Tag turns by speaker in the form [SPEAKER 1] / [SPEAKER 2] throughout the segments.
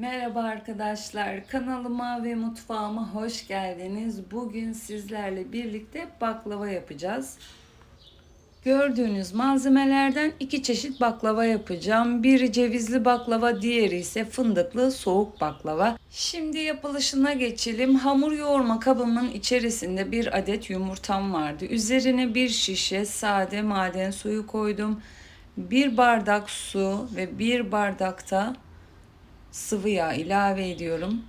[SPEAKER 1] Merhaba arkadaşlar, kanalıma ve mutfağıma hoş geldiniz. Bugün sizlerle birlikte baklava yapacağız. Gördüğünüz malzemelerden iki çeşit baklava yapacağım. Biri cevizli baklava, diğeri ise fındıklı soğuk baklava. Şimdi yapılışına geçelim. Hamur yoğurma kabımın içerisinde bir adet yumurtam vardı. Üzerine bir şişe sade maden suyu koydum. Bir bardak su ve bir bardakta sıvı yağ ilave ediyorum.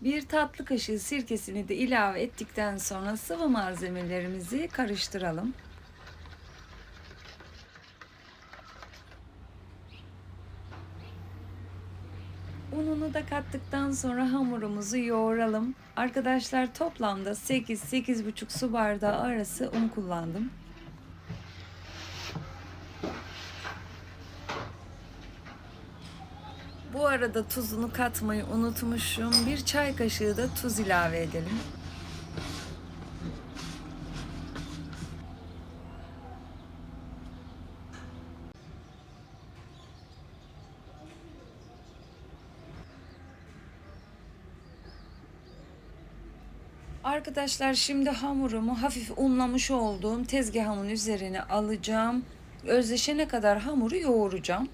[SPEAKER 1] Bir tatlı kaşığı sirkesini de ilave ettikten sonra sıvı malzemelerimizi karıştıralım. Ununu da kattıktan sonra hamurumuzu yoğuralım. Arkadaşlar toplamda 8-8,5 su bardağı arası un kullandım. Bu arada tuzunu katmayı unutmuşum. Bir çay kaşığı da tuz ilave edelim. Arkadaşlar şimdi hamurumu hafif unlamış olduğum tezgahımın üzerine alacağım. Özleşene kadar hamuru yoğuracağım.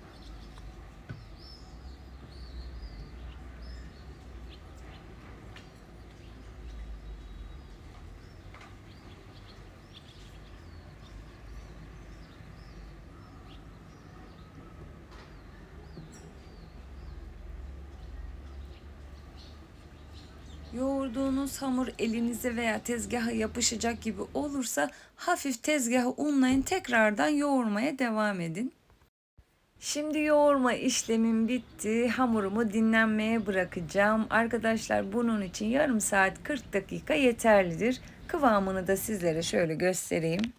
[SPEAKER 1] Yoğurduğunuz hamur elinize veya tezgaha yapışacak gibi olursa hafif tezgahı unlayın tekrardan yoğurmaya devam edin. Şimdi yoğurma işlemim bitti. Hamurumu dinlenmeye bırakacağım. Arkadaşlar bunun için yarım saat 40 dakika yeterlidir. Kıvamını da sizlere şöyle göstereyim.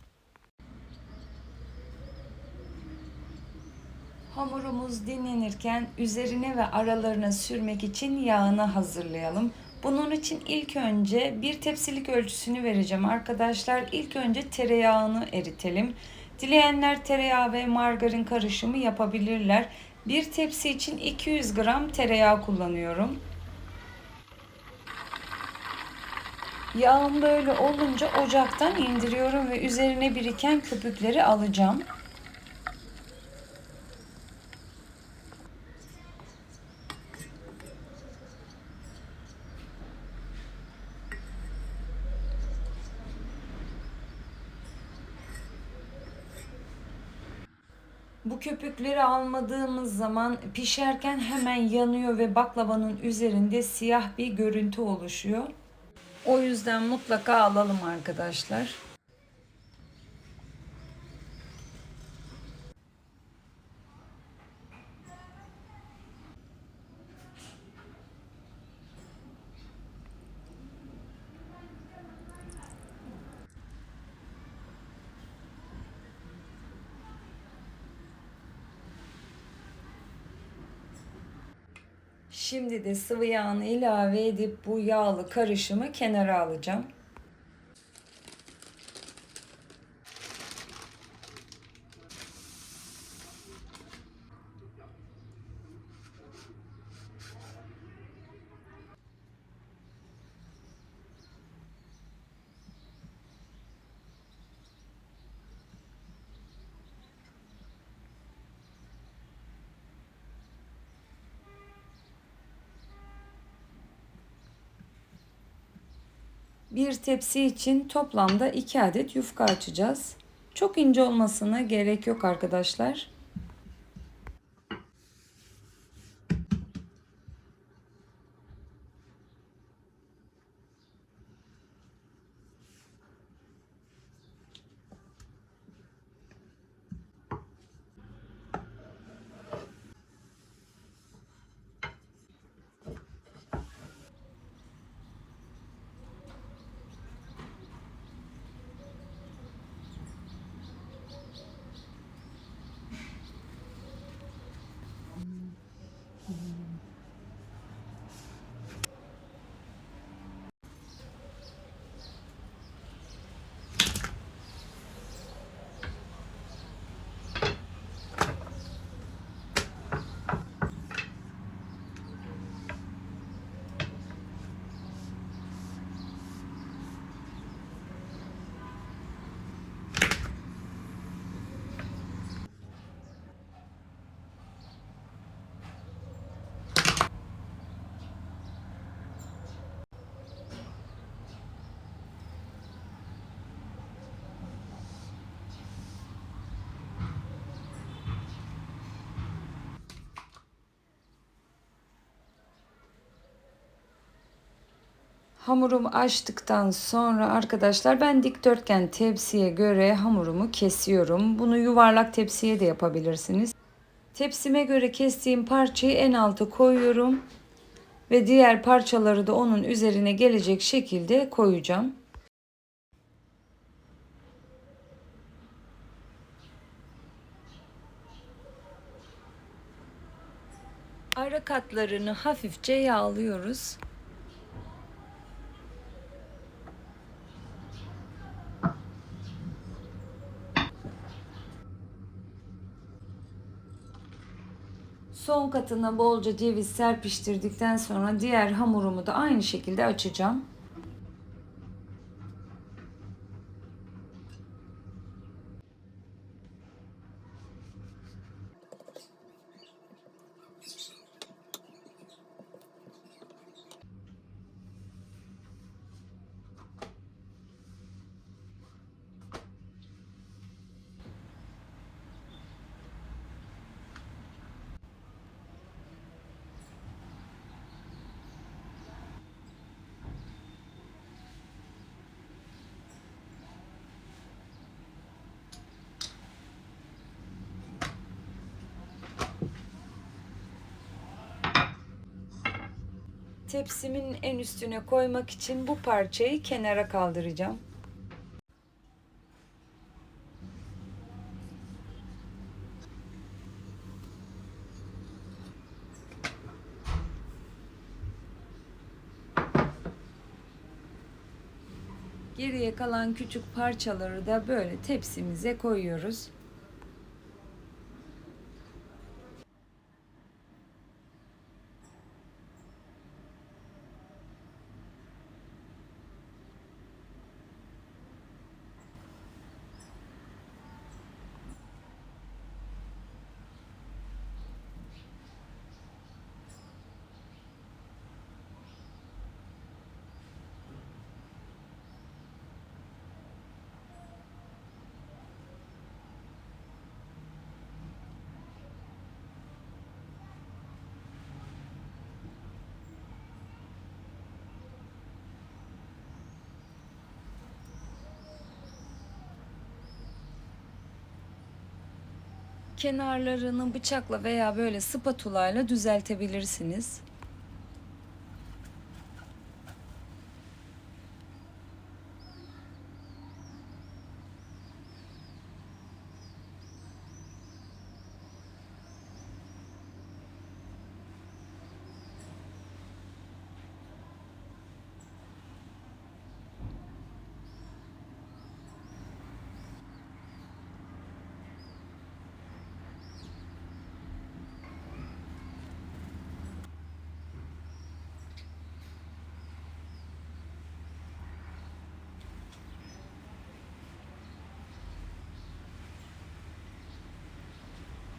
[SPEAKER 1] Hamurumuz dinlenirken üzerine ve aralarına sürmek için yağını hazırlayalım. Bunun için ilk önce bir tepsilik ölçüsünü vereceğim arkadaşlar. İlk önce tereyağını eritelim. Dileyenler tereyağı ve margarin karışımı yapabilirler. Bir tepsi için 200 gram tereyağı kullanıyorum. Yağım böyle olunca ocaktan indiriyorum ve üzerine biriken köpükleri alacağım. Köpükleri almadığımız zaman pişerken hemen yanıyor ve baklavanın üzerinde siyah bir görüntü oluşuyor. O yüzden mutlaka alalım arkadaşlar. Şimdi de sıvı yağını ilave edip bu yağlı karışımı kenara alacağım. Bir tepsi için toplamda 2 adet yufka açacağız. Çok ince olmasına gerek yok arkadaşlar. Hamurumu açtıktan sonra arkadaşlar ben dikdörtgen tepsiye göre hamurumu kesiyorum. Bunu yuvarlak tepsiye de yapabilirsiniz. Tepsime göre kestiğim parçayı en altı koyuyorum ve diğer parçaları da onun üzerine gelecek şekilde koyacağım. Ara katlarını hafifçe yağlıyoruz. Son katına bolca ceviz serpiştirdikten sonra diğer hamurumu da aynı şekilde açacağım. Tepsimin en üstüne koymak için bu parçayı kenara kaldıracağım. Geriye kalan küçük parçaları da böyle tepsimize koyuyoruz. Kenarlarını bıçakla veya böyle spatula ile düzeltebilirsiniz.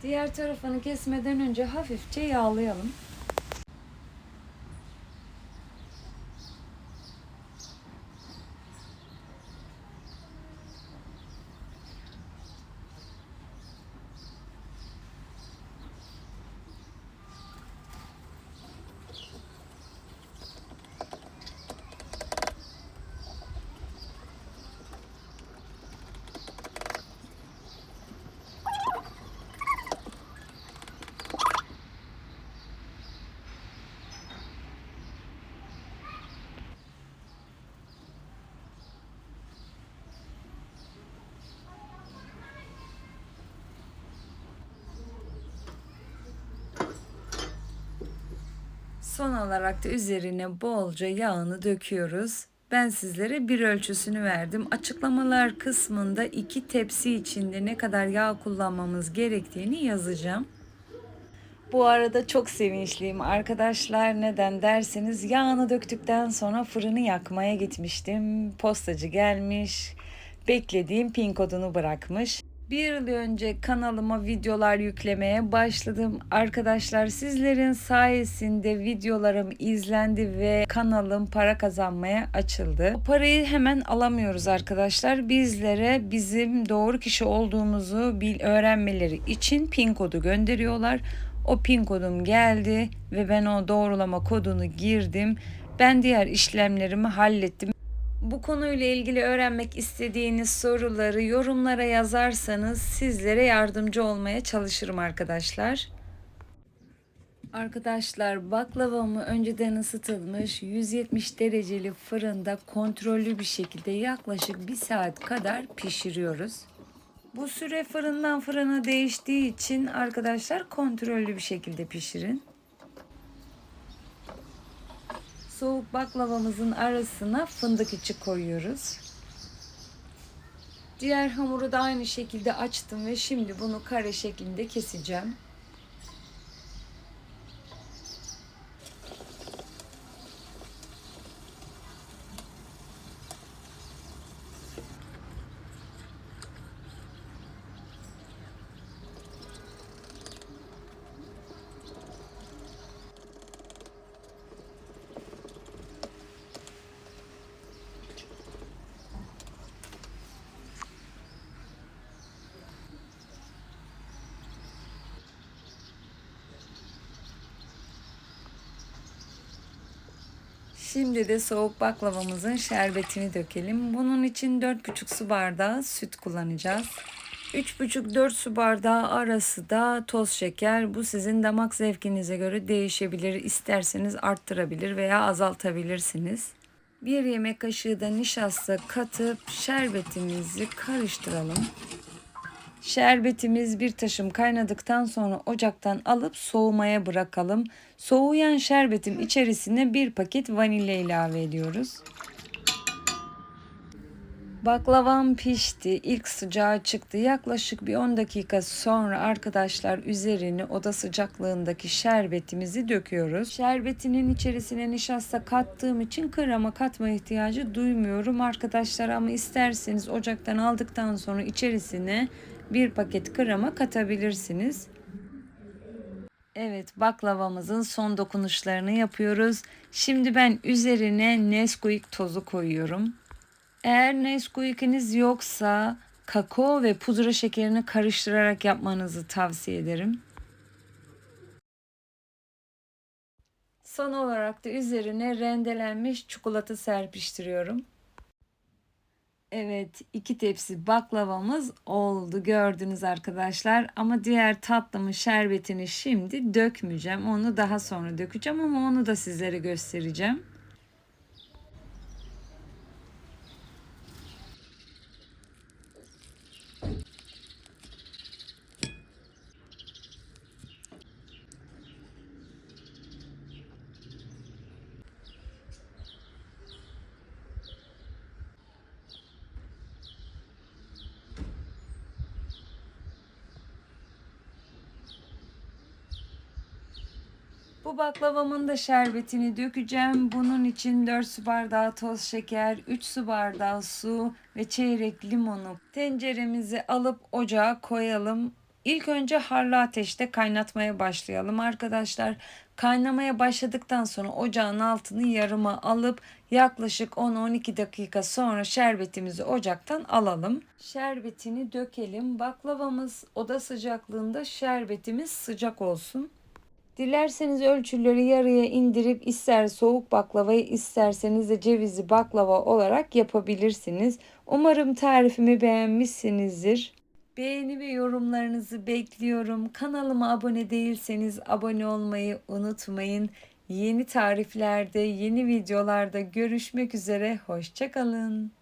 [SPEAKER 1] Diğer tarafını kesmeden önce hafifçe yağlayalım. Son olarak da üzerine bolca yağını döküyoruz. Ben sizlere bir ölçüsünü verdim. Açıklamalar kısmında iki tepsi içinde ne kadar yağ kullanmamız gerektiğini yazacağım. Bu arada çok sevinçliyim arkadaşlar. Neden derseniz yağını döktükten sonra fırını yakmaya gitmiştim. Postacı gelmiş. Beklediğim pin kodunu bırakmış. Bir yıl önce kanalıma videolar yüklemeye başladım. Arkadaşlar sizlerin sayesinde videolarım izlendi ve kanalım para kazanmaya açıldı. O parayı hemen alamıyoruz arkadaşlar. Bizlere bizim doğru kişi olduğumuzu bil öğrenmeleri için pin kodu gönderiyorlar. O pin kodum geldi ve ben o doğrulama kodunu girdim Ben diğer işlemlerimi hallettim. Bu konuyla ilgili öğrenmek istediğiniz soruları yorumlara yazarsanız sizlere yardımcı olmaya çalışırım arkadaşlar. Arkadaşlar baklavamı önceden ısıtılmış 170 dereceli fırında kontrollü bir şekilde yaklaşık bir saat kadar pişiriyoruz. Bu süre fırından fırına değiştiği için arkadaşlar kontrollü bir şekilde pişirin. Soğuk baklavamızın arasına fındık içi koyuyoruz. Diğer hamuru da aynı şekilde açtım ve şimdi bunu kare şeklinde keseceğim. Şimdi de soğuk baklavamızın şerbetini dökelim. Bunun için 4,5 su bardağı süt kullanacağız. 3,5-4 su bardağı arası da toz şeker. Bu sizin damak zevkinize göre değişebilir. İsterseniz arttırabilir veya azaltabilirsiniz. Bir yemek kaşığı da nişasta katıp şerbetimizi karıştıralım. Şerbetimiz bir taşım kaynadıktan sonra ocaktan alıp soğumaya bırakalım. Soğuyan şerbetin içerisine bir paket vanilya ilave ediyoruz. Baklavam pişti. İlk sıcağı çıktı. Yaklaşık bir 10 dakika sonra arkadaşlar üzerine oda sıcaklığındaki şerbetimizi döküyoruz. Şerbetinin içerisine nişasta kattığım için krema katma ihtiyacı duymuyorum arkadaşlar ama isterseniz ocaktan aldıktan sonra içerisine bir paket krema katabilirsiniz. Evet baklavamızın son dokunuşlarını yapıyoruz. Şimdi ben üzerine Nesquik tozu koyuyorum. Eğer Nesquik'iniz yoksa kakao ve pudra şekerini karıştırarak yapmanızı tavsiye ederim. Son olarak da üzerine rendelenmiş çikolata serpiştiriyorum. Evet iki tepsi baklavamız oldu gördünüz arkadaşlar. Ama diğer tatlımın şerbetini şimdi dökmeyeceğim. Onu daha sonra dökeceğim ama onu da sizlere göstereceğim. Bu baklavamın da şerbetini dökeceğim. Bunun için 4 su bardağı toz şeker, 3 su bardağı su ve çeyrek limonu tenceremizi alıp ocağa koyalım. İlk önce harlı ateşte kaynatmaya başlayalım arkadaşlar. Kaynamaya başladıktan sonra ocağın altını yarıma alıp yaklaşık 10-12 dakika sonra şerbetimizi ocaktan alalım. Şerbetini dökelim. Baklavamız oda sıcaklığında şerbetimiz sıcak olsun. Dilerseniz ölçüleri yarıya indirip ister soğuk baklavayı isterseniz de cevizli baklava olarak yapabilirsiniz. Umarım tarifimi beğenmişsinizdir. Beğeni ve yorumlarınızı bekliyorum. Kanalıma abone değilseniz abone olmayı unutmayın. Yeni tariflerde, yeni videolarda görüşmek üzere. Hoşçakalın.